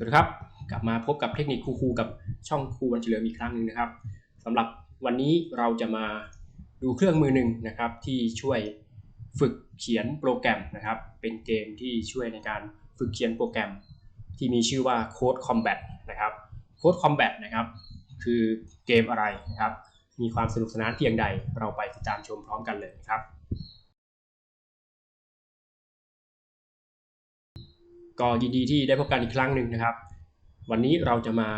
สวัสดีครับ กลับมาพบกับเทคนิคครูๆกับช่องครูวันเฉลิมอีกครั้งหนึ่งนะครับสำหรับวันนี้เราจะมาดูเครื่องมือหนึ่งนะครับ ที่ช่วยฝึกเขียนโปรแกรมนะครับ เป็นเกมที่ช่วยในการฝึกเขียนโปรแกรม ที่มีชื่อว่า Code Combat นะครับ Code Combat นะครับ คือเกมอะไรนะครับ มีความสนุกสนานเพียงใดเราไปติดตามชมพร้อมกันเลยนะครับ ก็ยินดีที่ได้พบกันอีกครั้งหนึ่งนะครับ วันนี้เราจะมา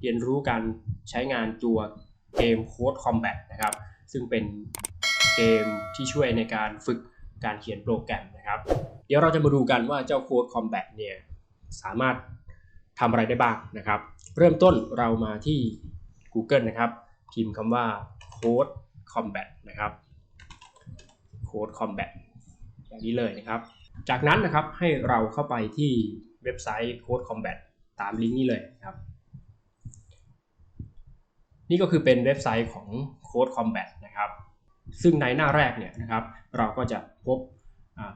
เรียนรู้การใช้งานตัวเกม Code Combat นะครับ ซึ่งเป็นเกมที่ช่วยในการฝึกการเขียนโปรแกรมนะครับ เดี๋ยวเราจะมาดูกันว่าเจ้า Code Combat เนี่ยสามารถทำอะไรได้บ้างนะครับ เริ่มต้นเรามาที่ Google นะครับ พิมพ์คำว่า Code Combat นะครับ Code Combat อย่างนี้เลยนะครับ จากนั้นนะครับให้เราเข้าไปที่เว็บไซต์ Code Combat ตามลิงก์นี้เลยครับ นี่ก็คือเป็นเว็บไซต์ของ Code Combat นะครับ ซึ่งในหน้าแรกเนี่ยนะครับ เราก็จะพบ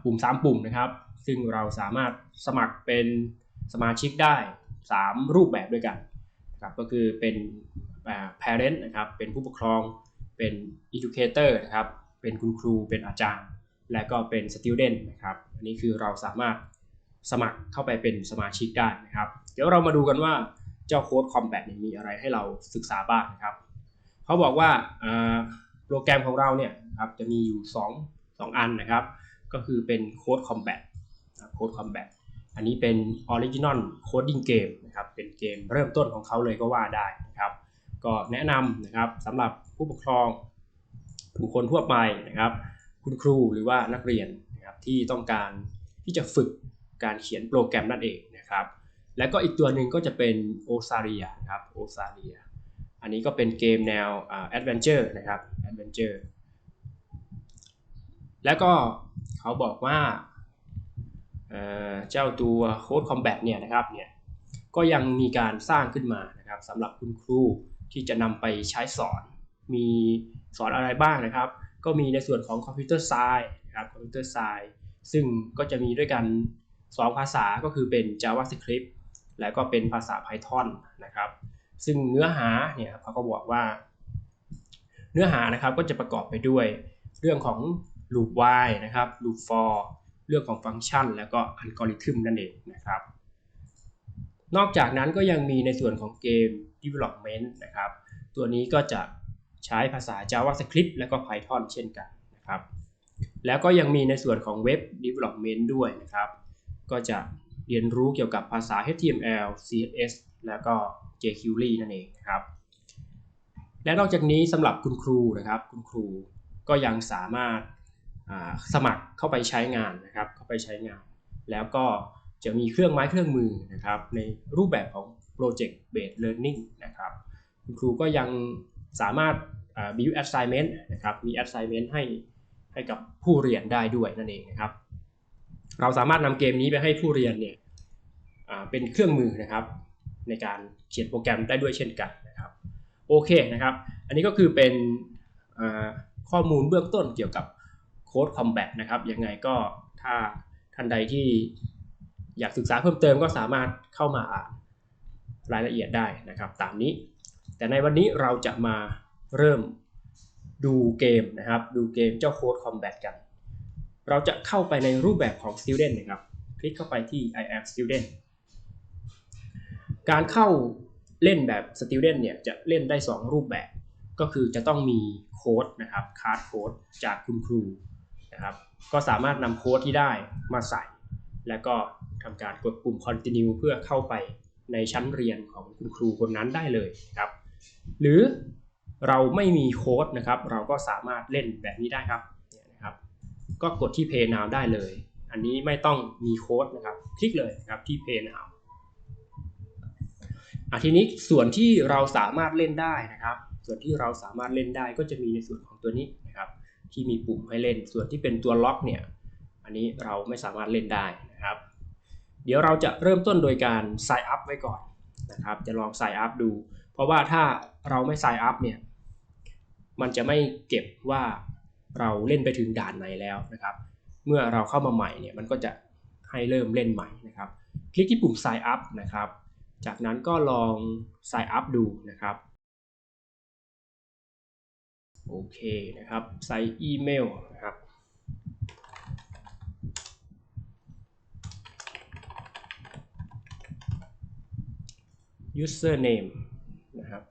ปุ่ม 3 ปุ่มนะครับ ซึ่งเราสามารถสมัครเป็นสมาชิกได้ 3 รูปแบบด้วยกันนะครับก็คือเป็น parent นะครับ เป็นผู้ปกครอง เป็น educator นะครับ เป็นคุณครู เป็นอาจารย์ และก็เป็น student นะครับอันนี้คือเราสามารถสมัครเข้าไปเป็นสมาชิกได้นะครับ เดี๋ยวเรามาดูกันว่าเจ้า Code Combat เนี่ยมีอะไรให้เราศึกษาบ้างนะครับเขาบอกว่าโปรแกรมของเราเนี่ยครับจะมีอยู่ 2 2 อันนะครับ ก็คือเป็น Code Combat นะครับ Code Combat อันนี้เป็น Original Coding Game นะครับ เป็นเกมเริ่มต้นของเขาเลยก็ว่าได้นะครับ ก็แนะนำนะครับสำหรับผู้ปกครองบุคคลทั่วไปนะครับ คุณครูหรือว่านักเรียนนะครับที่ต้องการที่จะฝึกการเขียนโปรแกรมนั่นเองนะครับแล้วก็อีกตัวหนึ่งก็จะเป็น o s a r i a นะครับ o s a r i a อันนี้ก็เป็นเกมแนวแอดเวนเจอร์นะครับแอดเวนเจอร์แล้วก็เขาบอกว่าเจ้าตัว Code Combat เนี่ยนะครับเนี่ยก็ยังมีการสร้างขึ้นมานะครับสำหรับคุณครูที่จะนำไปใช้สอน มีสอนอะไรบ้างนะครับ ก็มีในส่วนของคอมพิวเตอร์ไซน์นะครับคอมพิวเตอร์ไซน์ซึ่งก็จะมีด้วยกัน 2 ภาษาก็คือเป็น JavaScript แล้วก็เป็นภาษา Python นะครับ ซึ่งเนื้อหาเนี่ยเขาก็บอกว่า เนื้อหานะครับก็จะประกอบไปด้วย เรื่องของ loop while นะครับ loop for เรื่องของฟังก์ชัน แล้วก็อัลกอริทึมนั่นเองนะครับ นอกจากนั้นก็ยังมีในส่วนของเกม development นะครับ ตัวนี้ก็จะ ใช้ภาษา JavaScript และก็ Python เช่นกันนะครับ แล้วก็ยังมีในส่วนของ Web Development ด้วยนะครับ ก็จะเรียนรู้เกี่ยวกับภาษา HTML CSS แล้วก็ jQuery นั่นเองนะครับ และนอกจากนี้สำหรับคุณครูนะครับ คุณครูก็ยังสามารถสมัครเข้าไปใช้งานนะครับ เข้าไปใช้งาน แล้วก็จะมีเครื่องไม้เครื่องมือนะครับ ในรูปแบบของ Project Based Learning นะครับ คุณครูก็ยัง สามารถ build assignment นะครับมี assignment ให้ให้กับผู้เรียนได้ด้วยนั่นเองนะครับ เราสามารถนำเกมนี้ไปให้ผู้เรียนเนี่ยเป็นเครื่องมือนะครับ ในการเขียนโปรแกรมได้ด้วยเช่นกันนะครับโอเคนะครับ อันนี้ก็คือเป็นข้อมูลเบื้องต้นเกี่ยวกับ Code Combat นะครับยังไงก็ถ้าท่านใดที่อยากศึกษาเพิ่มเติมก็สามารถเข้ามาอ่านรายละเอียดได้นะครับ ตามนี้ แต่ในวันนี้เราจะมาเริ่มดูเกมนะครับ ดูเกมเจ้า Code Combat กัน เราจะเข้าไปในรูปแบบของ Student นะครับ คลิกเข้าไปที่ I am Student การเข้าเล่นแบบ Student เนี่ยจะเล่นได้ 2 รูปแบบ ก็คือจะต้องมีโค้ดนะครับคาร์ดโค้ดจากคุณครูนะครับ ก็สามารถนำโค้ดที่ได้มาใส่ แล้วก็ทำการกดปุ่ม continue เพื่อเข้าไปในชั้นเรียนของคุณครูคนนั้นได้เลยครับ หรือเราไม่มีโค้ดนะครับ เราก็สามารถเล่นแบบนี้ได้ครับเนี่ยนะครับ ก็กดที่ Pay Now ได้เลย อันนี้ไม่ต้องมีโค้ดนะครับ คลิกเลยครับที่ Pay Now อะทีนี้ส่วนที่เราสามารถเล่นได้นะครับ ส่วนที่เราสามารถเล่นได้ก็จะมีในส่วนของตัวนี้นะครับ ที่มีปุ่มให้เล่น ส่วนที่เป็นตัวล็อกเนี่ย อันนี้เราไม่สามารถเล่นได้นะครับ เดี๋ยวเราจะเริ่มต้นโดยการ sign up ไว้ก่อนนะครับ จะลอง sign up ดู เพราะว่าถ้าเราไม่ sign up เนี่ย มันจะไม่เก็บว่าเราเล่นไปถึงด่านไหนแล้วนะครับ เมื่อเราเข้ามาใหม่เนี่ยมันก็จะให้เริ่มเล่นใหม่นะครับ คลิกที่ปุ่ม sign up นะครับ จากนั้นก็ลอง sign up ดูนะครับโอเคนะครับ ใส่อีเมลนะครับ username นะครับ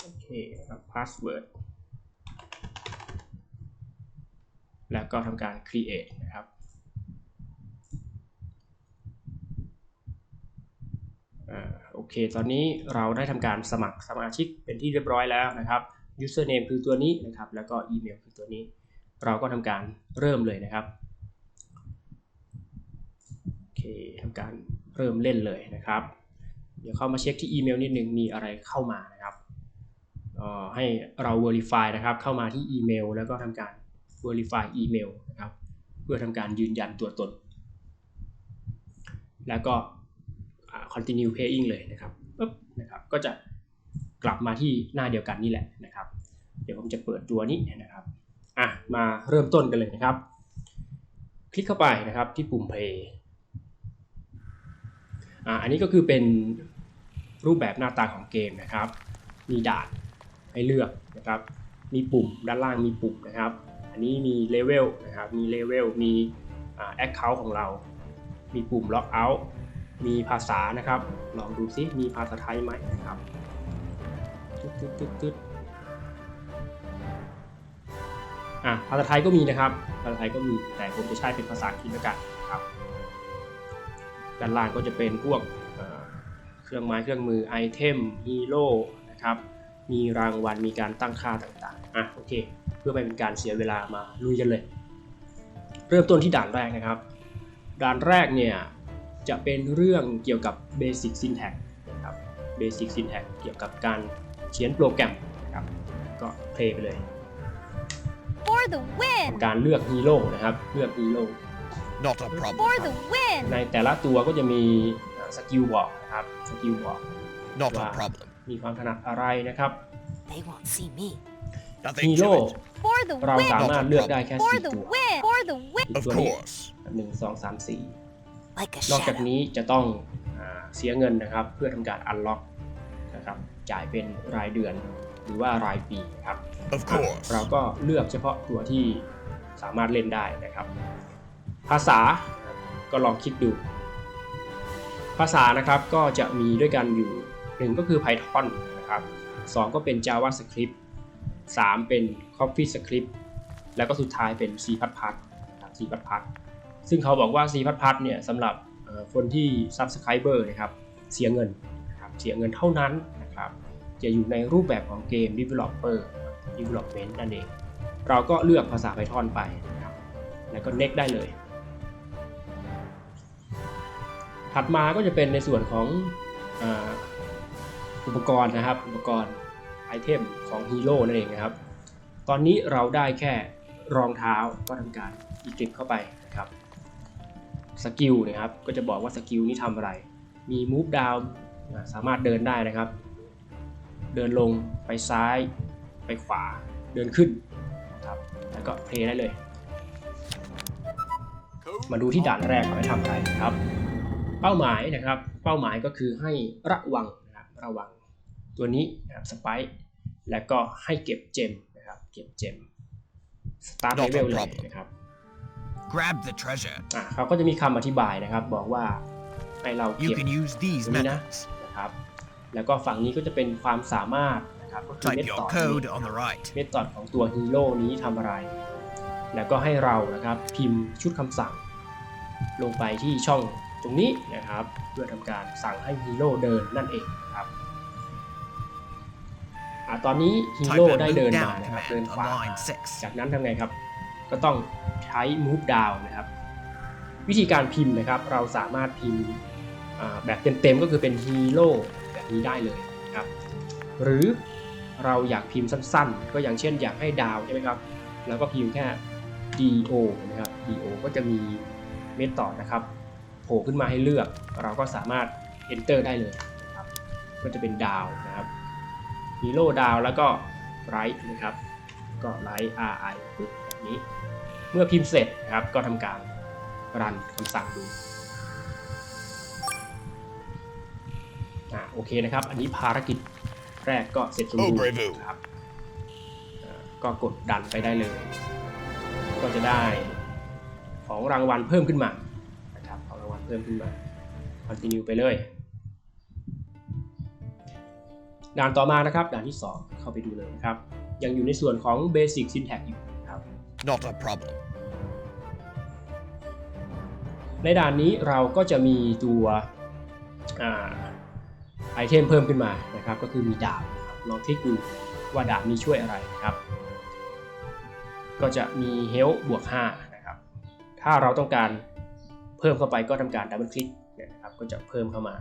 โอเคครับ password แล้วก็ทำการ create นะครับอ่าโอเค ตอนนี้เราได้ทำการสมัครสมาชิกเป็นที่เรียบร้อยแล้วนะครับ username คือตัวนี้นะครับ แล้วก็อีเมลคือตัวนี้ เราก็ทำการเริ่มเลยนะครับ โอเคทำการเริ่มเล่นเลยนะครับ เดี๋ยวเข้ามาเช็คที่อีเมลนิดนึงมีอะไรเข้ามานะ ให้เรา verify นะครับ เข้ามาที่อีเมล แล้วก็ทำการ verify อีเมลนะครับ เพื่อทำการยืนยันตัวตน แล้วก็อ่า continue paying เลยนะครับปึ๊บนะครับ ก็จะกลับมาที่หน้าเดียวกันนี่แหละนะครับ เดี๋ยวผมจะเปิดตัวนี้นะครับอะมาเริ่มต้นกันเลยนะครับ คลิกเข้าไปนะครับที่ปุ่ม play อ่าอันนี้ก็คือเป็นรูปแบบหน้าตาของเกมนะครับ มีด่าน ให้เลือกนะครับมีปุ่มด้านล่างมีปุ่มนะครับ อันนี้มีเลเวลนะครับมีเลเวลมีแอ่า account ของเรา มีปุ่ม lock out มีภาษานะครับ ลองดูซิมีภาษาไทยไหมนะครับตึ๊ดตึ๊ดตึ๊ดตึ๊ดอะภาษาไทยก็มีนะครับ ภาษาไทยก็มีแต่ผมจะใช้เป็นภาษาอังกฤษแล้วกันนะครับด้านล่างก็จะเป็นพวกเครื่องไม้เครื่องมือไอเทมฮีโร่นะครับ มีรางวัลมีการตั้งค่าต่างๆอะโอเค เพื่อไม่เป็นการเสียเวลามาลุยกันเลย เริ่มต้นที่ด่านแรกนะครับ ด่านแรกเนี่ยจะเป็นเรื่องเกี่ยวกับ Basic Syntax นะครับ Basic Syntax เกี่ยวกับการเขียนโปรแกรมนะครับก็เพลย์ไปเลย For the win! ทำการเลือกฮีโร่นะครับเลือกฮีโร่ Not a problem. For the win! ในแต่ละตัวก็จะมีสกิลบอกนะครับสกิลบอก Not Wow. a problem. มีความถนัดอะไรนะครับ They won't see me. nothing ฮี to โร่ it. For the เรา win! สามารถเลือกได้แค่ For สี่ the ตัว win! For the win! Of ตัวนี้ course. หนึ่งสองสามสี่ Like a นอกจาก shadow. นี้จะต้องอาเสียเงินนะครับ เพื่อทำการอันล็อกนะครับจ่ายเป็นรายเดือนหรือว่ารายปีครับ Of course. เราก็เลือกเฉพาะตัวที่สามารถเล่นได้นะครับ ภาษาก็ลองคลิกดู ภาษานะครับก็จะมีด้วยกันอยู่ หนึ่งก็คือ Python นะครับสองก็เป็น JavaScript สามเป็น CoffeeScript แล้วก็สุดท้ายเป็น C++ นะครับ C++ ซึ่งเขาบอกว่า C++ เนี่ยสำหรับคนที่ Subscriber นะครับเสียเงินนะครับเสียเงินเท่านั้นนะครับจะอยู่ในรูปแบบของเกม Developer Development นั่นเอง เราก็เลือกภาษา Python ไปนะครับแล้วก็ next ได้เลย ถัดมาก็จะเป็นในส่วนของ อุปกรณ์นะครับ อุปกรณ์ไอเทมของฮีโร่นั่นเองนะครับ ตอนนี้เราได้แค่รองเท้าก็ทำการอีกิปเข้าไปนะครับสกิลนะครับก็จะบอกว่าสกิลนี้ทำอะไร มี move down อ่าสามารถเดินได้นะครับ เดินลงไปซ้ายไปขวาเดินขึ้นนะครับแล้วก็เพลย์ได้เลย มาดูที่ด่านแรกเขาทำอะไรนะครับ เป้าหมายนะครับ เป้าหมายก็คือให้ระวังนะครับระวัง ตัวนี้นะครับสไปแล้วก็ให้เก็บเจมนะครับเก็บเจมสตาร์ทเล Not a เวลเลย problem นะครับ Grab the treasure. อะเขาก็จะมีคำอธิบายนะครับ บอกว่าให้เรา You เก็บ can use these Lumina. methods. นะครับแล้วก็ฝั่งนี้ก็จะเป็นความสามารถนะครับก็คือ Type เม your ธอด code on the right. เมธอดของตัวฮีโร่นี้ทำอะไร แล้วก็ให้เรานะครับพิมพ์ชุดคำสั่ง ลงไปที่ช่องตรงนี้นะครับ เพื่อทำการสั่งให้ฮีโร่เดินนั่นเองนะครับ อะตอนนี้ฮี Type โร่ the ได้เดิน move มา down นะครับเดิน command ขวา on มา line 6. จากนั้นทำไงครับ ก็ต้องใช้ move down นะครับ วิธีการพิมพ์นะครับ เราสามารถพิมพ์อ่าแบบเต็มๆก็คือเป็นฮีโร่แบบนี้ได้เลยนะครับ หรือเราอยากพิมพ์สั้นๆ ก็อย่างเช่นอยากให้ดาวใช่ไหมครับ แล้วก็พิมพ์แค่ do นะครับ do ก็จะมีเมธอดนะครับโผล่ขึ้นมาให้เลือก เราก็สามารถ enter ได้เลยนะครับ ก็จะเป็นดาวนะครับ ฮีโร่ดาวแล้วก็ right นะครับ ก็ right ri ปึ๊บแบบนี้ เมื่อพิมพ์เสร็จนะครับ ก็ทำการรันคำสั่งดูอ่าโอเคนะครับ อันนี้ภารกิจแรกก็เสร็จสมบูร Oh, bravo. ณ์นะครับอ่าก็กดดันไปได้เลย ก็จะได้ของรางวัลเพิ่มขึ้นมานะครับของรางวัลเพิ่มขึ้นมา continue ไปเลย ด่านต่อมานะครับด่านที่ 2 เข้าไปดูเลยนะครับ ยังอยู่ในส่วนของ Basic Syntax อยู่นะครับ Not a problem. ในด่านนี้เราก็จะมีตัวไอเทมเพิ่มขึ้นมานะครับ ก็คือมีดาบนะครับลองคลิกดูว่าดาบนี้ช่วยอะไรนะครับ ก็จะมี Health บวก5นะครับ ถ้าเราต้องการเพิ่มเข้าไปก็ทำการดับเบิลคลิกนะครับ ก็จะเพิ่มเข้ามา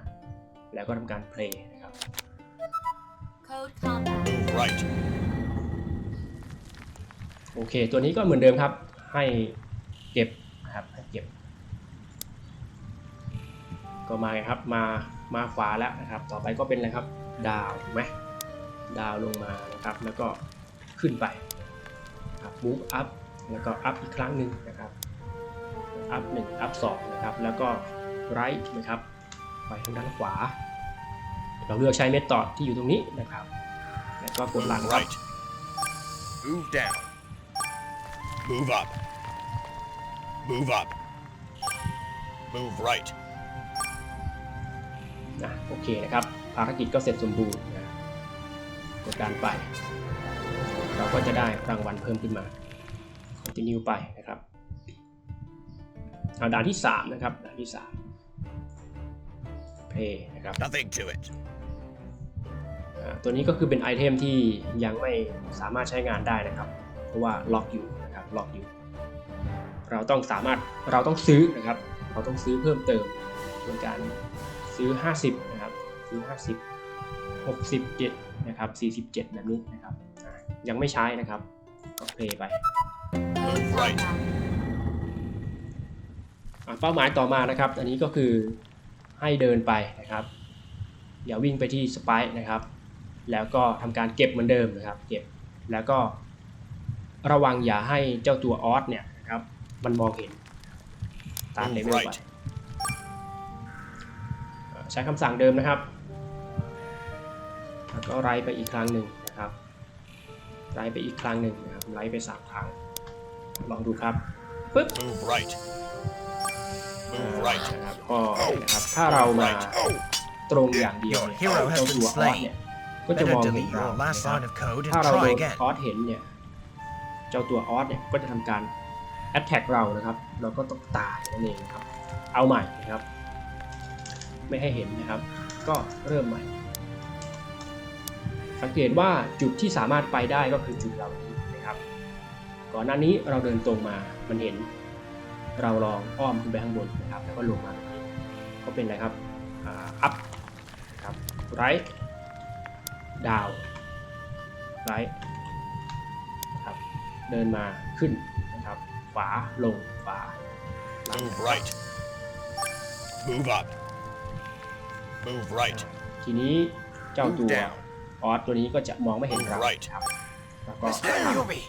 แล้วก็ทำการ play นะครับ Code combat. Move right. โอเค ตัวนี้ก็เหมือนเดิมครับ ให้เก็บนะครับให้เก็บ ก็มาไงครับ มา มาขวาแล้วนะครับ ต่อไปก็เป็นอะไรครับ ดาวถูกไหมดาวลงมานะครับ แล้วก็ขึ้นไปครับ move up แล้วก็ up อีกครั้งหนึ่งนะครับ up 1 up 2นะครับ แล้วก็ right นะครับ ไปทางด้านขวา เราเลือกใช้เมธอดที่อยู่ตรงนี้นะครับ แล้วก็กดหลัง Move ครับ right. Move down. Move up. Move up. Move right. นะโอเคนะครับ ภารกิจก็เสร็จสมบูรณ์นะกดดันไป เราก็จะได้รางวัลเพิ่มขึ้นมา continue ไปนะครับเอาด่านที่ 3 นะครับด่านที่3 play นะครับ Nothing to it. ตัวนี้ก็คือเป็นไอเทมที่ยังไม่สามารถใช้งานได้นะครับ เพราะว่าล็อกอยู่นะครับล็อกอยู่ เราต้องสามารถเราต้องซื้อนะครับ เราต้องซื้อเพิ่มเติมโดยการซื้อ 50 นะครับ ซื้อ 50 67 นะครับ 47 แบบนี้นะครับ ยังไม่ใช้นะครับ ก็เพลย์ไป Right. combat. อ่าเป้าหมายต่อมานะครับ อันนี้ก็คือให้เดินไปนะครับเดี๋ยววิ่งไปที่สไปค์นะครับ แล้วก็ทำการเก็บเหมือนเดิมนะครับเก็บแล้วก็ระวังอย่าให้เจ้าตัวออสเนี่ยนะครับมันมองเห็นตามเลเวลไป Right. อ่าใช้คำสั่งเดิมนะครับแล้วก็ไล่ไปอีกครั้งหนึ่งนะครับไล่ไปอีกครั้งหนึ่งนะครับไล่ไปสามครั้ง ลองดูครับปึ๊บ Move right. อ่า Move right. นะครับก็นะครับถ้าเรามา Right. Oh. ตรงอย่างเดียว Your เนี่ย hero has เจ้า been ตัวออส slain. เนี่ย ก็จะ Better มองเห็น delete เรา your last นะครับ line of code ถ้า and เราโด try น again. ออสเห็นเนี่ย เจ้าตัวออสเนี่ย ก็จะทำการ attack เรานะครับ เราก็ต้องตายนั่นเองนะครับ เอาใหม่นะครับ ไม่ให้เห็นนะครับ ก็เริ่มใหม่ สังเกตว่าจุดที่สามารถไปได้ก็คือจุดเหล่านี้นะครับ ก่อนหน้านี้เราเดินตรงมา มันเห็น เราลองอ้อมขึ้นไปข้างบนนะครับ แล้วก็ลงมาแบบนี้ก็เป็นอะไรครับอ่า up นะครับ right down right นะครับเดินมาขึ้นนะครับขวาลงขวาหลัง Move right. Move up. Move right. ทีนี้เจ้า Move ตัว down. ออสตัวนี้ก็จะมองไม่เห็นเรา Right ครับแล้วก็ Mr. Yumi.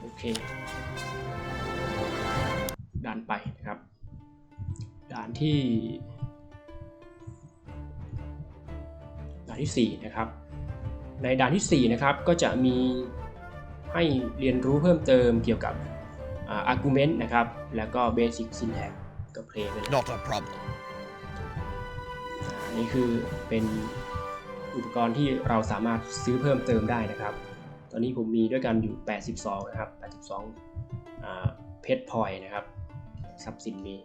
โอเคด่านไปนะครับด่านที่านที่4นะครับ ในด่านที่4นะครับก็จะมีให้เรียนรู้เพิ่มเติมเกี่ยวกับอ่า argument นะครับ แล้วก็ basic syntax ก็เพลย์ไปเลย Not a problem. อันนี้คือเป็นอุปกรณ์ที่เราสามารถซื้อเพิ่มเติมได้นะครับ ตอนนี้ผมมีด้วยกันอยู่ 82 นะครับ 82อ่าเพชรพลอยนะครับ ทรัพย์สินมี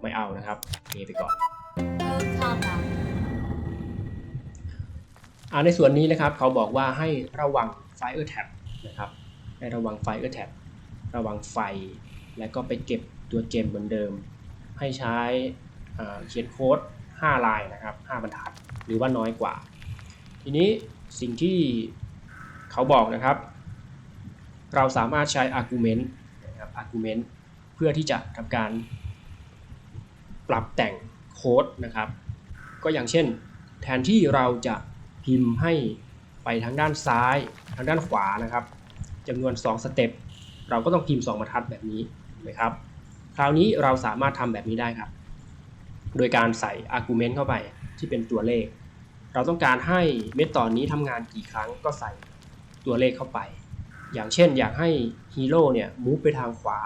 ไม่เอานะครับเทไปก่อน Code combat. อ่า ในส่วนนี้นะครับเขาบอกว่าให้ระวัง Fire Tap นะครับให้ระวัง Fire Tap ระวังไฟ แล้วก็ไปเก็บตัวเจมเหมือนเดิม ให้ใช้เขียนโค้ด 5 ลายนะครับ5บรรทัดหรือว่าน้อยกว่า ทีนี้สิ่งที่เขาบอกนะครับ เราสามารถใช้ argument นะครับ argument เพื่อที่จะทำการปรับแต่งโค้ดนะครับ ก็อย่างเช่น แทนที่เราจะ พิมพ์ให้ไปทางด้านซ้าย ทางด้านขวานะครับจำนวน 2 สเต็ปเราก็ต้องพิมพ์ 2 บรรทัดแบบนี้ถูกไหมครับ คราวนี้เราสามารถทำแบบนี้ได้ครับ โดยการใส่ argument เข้าไปที่เป็นตัวเลข เราต้องการให้เมธอดนี้ทำงานกี่ครั้งก็ใส่ตัวเลขเข้าไป อย่างเช่นอยากให้ฮีโร่เนี่ยมูฟไปทางขวา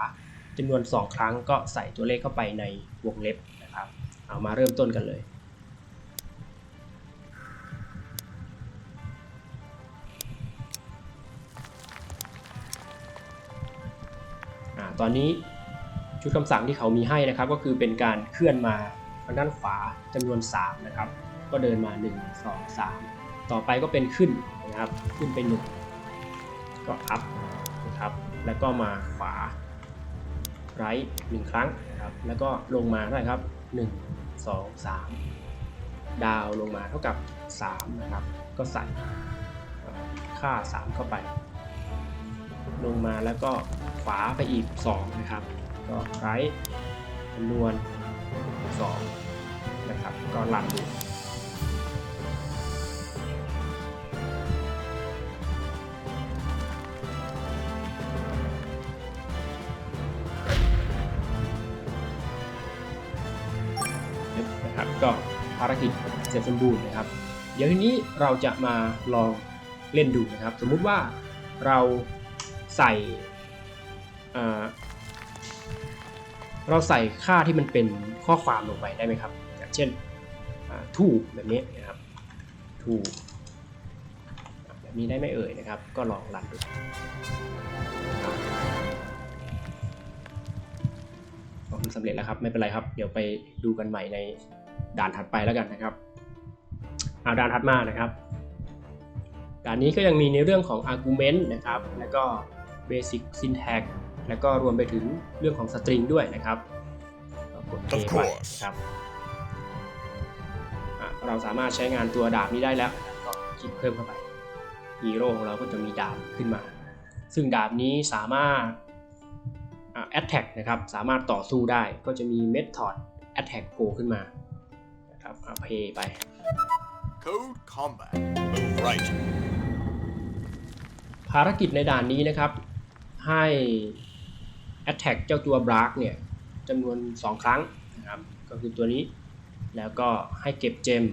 จำนวน 2 ครั้งก็ใส่ตัวเลขเข้าไปในวงเล็บนะครับ เอามาเริ่มต้นกันเลย ตอนนี้ชุดคำสั่งที่เขามีให้นะครับ ก็คือเป็นการเคลื่อนมาทางด้านขวาจำนวน 3 นะครับ ก็เดินมา 1 2 3 ต่อไปก็เป็นขึ้นนะครับขึ้นไป1ก็อัพนะครับแล้วก็มาขวาไรหนึ่งครั้งนะครับแล้วก็ลงมาไหร่ครับ 1 2 3 ดาวลงมาเท่ากับ 3 นะครับ ก็ใส่ค่า 3 เข้าไป ลงมาแล้วก็ขวาไปอีก 2 นะครับ ก็ไรจำนวน 2 นะครับ ก็รันดูนะครับก็ภารกิจเสร็จสมบูรณ์นะครับ เดี๋ยวทีนี้เราจะมาลองเล่นดูนะครับ สมมุติว่าเรา ใส่เราใส่ค่าที่มันเป็นข้อความลงไปได้ไหมครับ อย่างเช่นทูแบบนี้นะครับทูแบบนี้ได้ไหมเอ่ยนะครับ ก็ลองรันดูครับอ๋อมันสำเร็จแล้วครับไม่เป็นไรครับ เดี๋ยวไปดูกันใหม่ในด่านถัดไปแล้วกันนะครับเอาด่านถัดมานะครับด่านนี้ก็ยังมีในเรื่องของ argument นะครับ แล้วก็ basic syntax แล้วก็รวมไปถึงเรื่องของ string ด้วยนะครับก็กด Of play ไป course นะครับอะเราสามารถใช้งานตัวดาบนี้ได้แล้วนะครับก็คลิกเพิ่มเข้าไปฮีโร่ของเราก็จะมีดาบขึ้นมา ซึ่งดาบนี้สามารถอะ attack นะครับ สามารถต่อสู้ได้ ก็จะมี method attack go ขึ้นมา นะครับอะ play ไป Code combat. Move right. ภารกิจในด่านนี้นะครับ ให้ attack เจ้าตัว b r a k เนี่ยจำนวน 2 ครั้งนะครับก็คือตัวนี้แล้วก็ให้เก็บเจม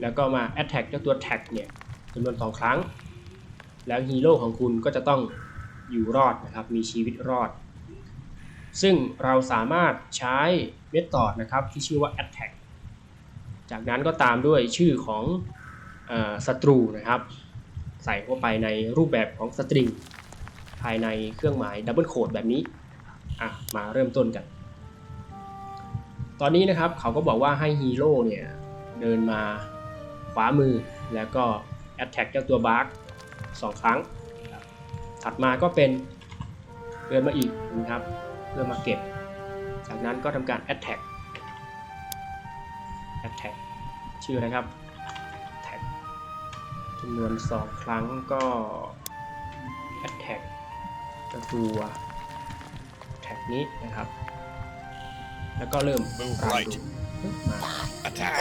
แล้วก็มา attack เจ้าตัว tag เนี่ยจำนวน 2 ครั้ง แล้วฮีโร่ของคุณก็จะต้องอยู่รอดนะครับมีชีวิตรอด ซึ่งเราสามารถใช้เมธอดนะครับที่ชื่อว่า attack จากนั้นก็ตามด้วยชื่อของศัตรูนะครับ ใส่เข้าไปในรูปแบบของสตริง ภายในเครื่องหมายดับเบิลโคดแบบนี้อะมาเริ่มต้นกัน ตอนนี้นะครับเขาก็บอกว่าให้ฮีโร่เนี่ยเดินมาขวามือแล้วก็แอตแทกเจ้าตัวบาร์กสองครั้ง ถัดมาก็เป็นเดินมาอีกนะครับเพื่อมาเก็บ จากนั้นก็ทำการ attack attack ชื่ออะไรครับ attack จำนวน 2 ครั้งก็ attack เจ้าตัว attack นี้นะครับ แล้วก็เริ่ม Move รัน right ดูปึ๊บมา Attack.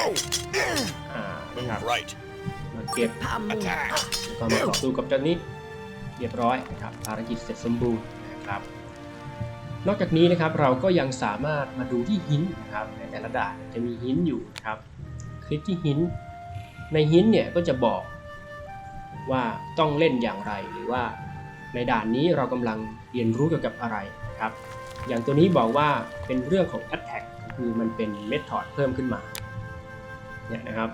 อ่านะครับ Move right. มาเก็บ Attack. แล้วก็มาต่อสู้กับเจ้านี้เรียบร้อยนะครับภารกิจเสร็จสมบูรณ์นะครับ นอกจากนี้นะครับเราก็ยังสามารถมาดูที่หินนะครับในแต่ละด่านจะมีหินอยู่นะครับ คลิกที่หิน ในหินเนี่ยก็จะบอกว่าต้องเล่นอย่างไรหรือว่า ในด่านนี้เรากำลังเรียนรู้เกี่ยวกับอะไรนะครับ อย่างตัวนี้บอกว่าเป็นเรื่องของ attack คือมันเป็น method เพิ่มขึ้นมาเนี่ยนะครับ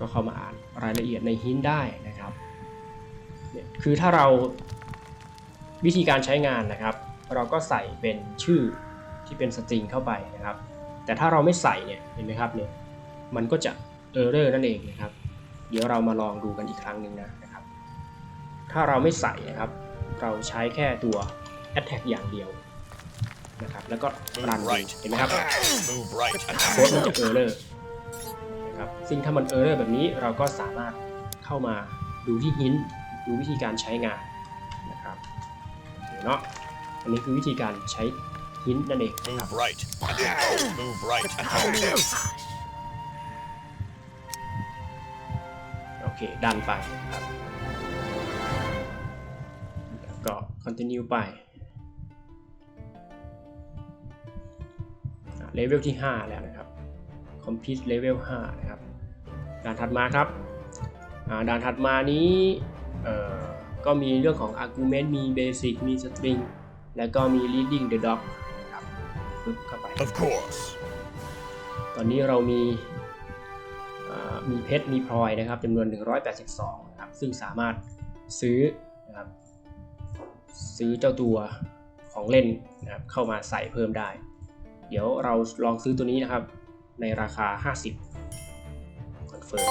ก็เข้ามาอ่านรายละเอียดในหินได้นะครับเนี่ยคือถ้าเราวิธีการใช้งานนะครับ เราก็ใส่เป็นชื่อที่เป็นสตริงเข้าไปนะครับ แต่ถ้าเราไม่ใส่เนี่ยเห็นไหมครับเนี่ยมันก็จะเออร์เรอร์นั่นเองนะครับ เดี๋ยวเรามาลองดูกันอีกครั้งหนึ่งนะ ถ้าเราไม่ใส่นะครับ เราใช้แค่ตัว attack อย่างเดียวนะครับแล้วก็รัน Move ดู right. เห็นไหมครับ Move right. โค้ด Attack. มันจะเออร์เลอร์นะครับซึ่งถ้ามันเออร์เลอร์แบบนี้เราก็สามารถเข้ามาดูที่หินดูวิธีการใช้งานนะครับโอเคเนาะอันนี้คือวิธีการใช้หินนั่นเองนะครับ Move right. Attack. Move right. Attack. โอเคดันไปนะครับ ก็ continue ไปเลเวลที่ 5 แล้วนะครับ complete level 5 นะครับ ด่านถัดมาครับอ่าด่านถัดมานี้เอ่อก็มีเรื่องของ argument มี basic มี string แล้วก็มี leading the dog นะครับปึ๊บเข้าไป Of course. ตอนนี้เรามีอ่ามีเพชร มีพลอยนะครับจำนวน 182 นะครับ ซึ่งสามารถซื้อนะครับ ซื้อเจ้าตัวของเล่นนะครับเข้ามาใส่เพิ่มได้ เดี๋ยวเราลองซื้อตัวนี้นะครับ ในราคา 50คอนเฟิร์ม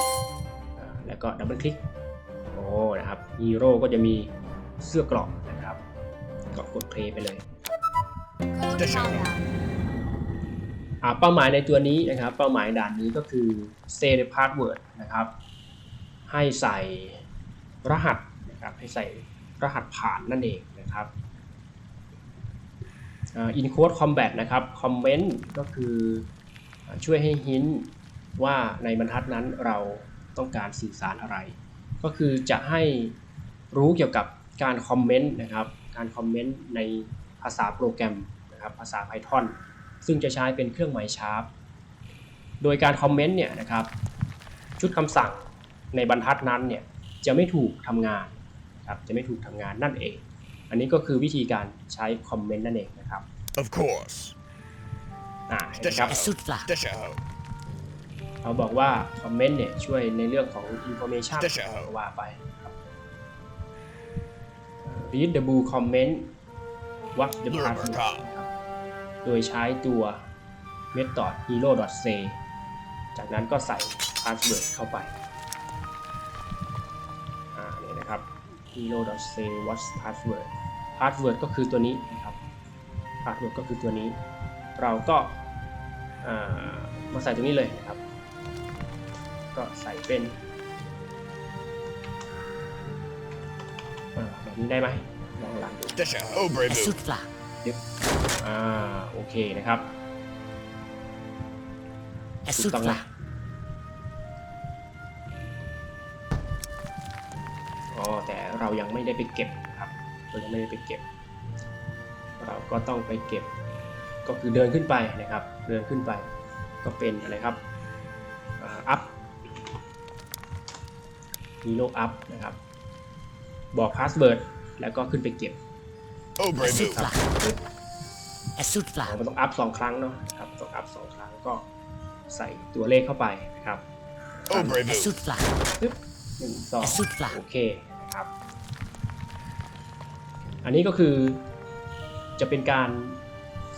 แล้วก็ดับเบิลคลิกโอ้นะครับฮีโร่ก็จะมีเสื้อกราะนะครับก็กดเพลย์ไปเลยอ่าเป้าหมายในตัวนี้นะครับ เป้าหมายด่านนี้ก็คือ say the password นะครับ ให้ใส่รหัสนะครับให้ใส่รหัสผ่านนั่นเอง นะครับอ่า in code combat นะครับ comment ก็คือช่วยให้หินว่าในบรรทัดนั้นเราต้องการสื่อสารอะไร ก็คือจะให้รู้เกี่ยวกับการคอมเมนต์นะครับการคอมเมนต์ในภาษาโปรแกรมนะครับภาษา Python ซึ่งจะใช้เป็นเครื่องหมายชาร์ปโดยการคอมเมนต์เนี่ยนะครับชุดคำสั่งในบรรทัดนั้นเนี่ยจะไม่ถูกทำงานครับจะไม่ถูกทำงานนั่นเอง อันนี้ก็คือวิธีการใช้คอมเมนต์นั่นเองนะครับ Of course. อ่าเห็นไหมครับ Esutla. Station. เขาบอกว่าคอมเมนต์เนี่ยช่วยในเรื่องของ information ได้ใช่ครับก็ว่าไปครับ read the blue comment what the Blue password Markup นะครับโดยใช้ตัว method hero say จากนั้นก็ใส่ password เข้าไป อ่าเนี่ยนะครับ hero say what's password password ก็คือตัวนี้นะครับ password ก็คือตัวนี้ เราก็อ่ามาใส่ตรงนี้เลยนะครับ ก็ใส่เป็นอ่าแบบนี้ได้ไหมลองหลังดู Station. Oh, brave move. Esutla. อ่าโอเคนะครับถูกต้อง Esutla. นะอ๋อแต่เรายังไม่ได้ไปเก็บนะครับ เรายังไม่ได้ไปเก็บ เราก็ต้องไปเก็บ ก็คือเดินขึ้นไปนะครับ เดินขึ้นไป ก็เป็นอะไรครับอัพฮีโร่อัพนะครับ บอกพาสเวิร์ดแล้วก็ขึ้นไปเก็บ Oh, brave move. Esutla. เรา Esutla. ก็ต้องอัพสองครั้งเนาะนะครับต้องอัพสองครั้งก็ใส่ตัวเลขเข้าไปนะครับ Oh, brave move. Esutla. ปึ๊บหนึ่งสอง Esutla. โอเคนะครับ อันนี้ก็คือจะเป็นการ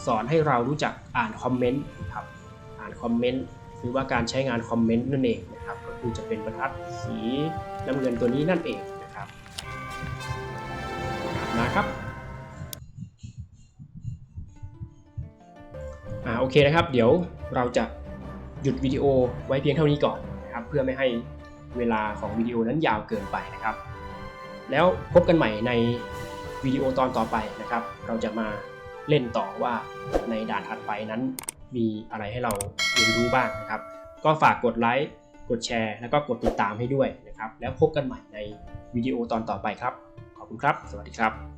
สอนให้เรารู้จักอ่านคอมเมนต์ครับอ่านคอมเมนต์หรือว่าการใช้งานคอมเมนต์นั่นเองนะครับก็คือจะเป็นบรรทัดสีน้ำเงินตัวนี้นั่นเองนะครับมาครับอ่าโอเคนะครับ เดี๋ยวเราจะหยุดวิดีโอไว้เพียงเท่านี้ก่อนนะครับเพื่อไม่ให้เวลาของวิดีโอนั้นยาวเกินไปนะครับ แล้วพบกันใหม่ใน วิดีโอตอนต่อไปนะครับ เราจะมาเล่นต่อว่าในด่านถัดไปนั้น มีอะไรให้เราเรียนรู้บ้างนะครับ ก็ฝากกดไลค์กดแชร์ แล้วก็กดติดตามให้ด้วยนะครับ แล้วพบกันใหม่ในวิดีโอตอนต่อไปครับ ขอบคุณครับ สวัสดีครับ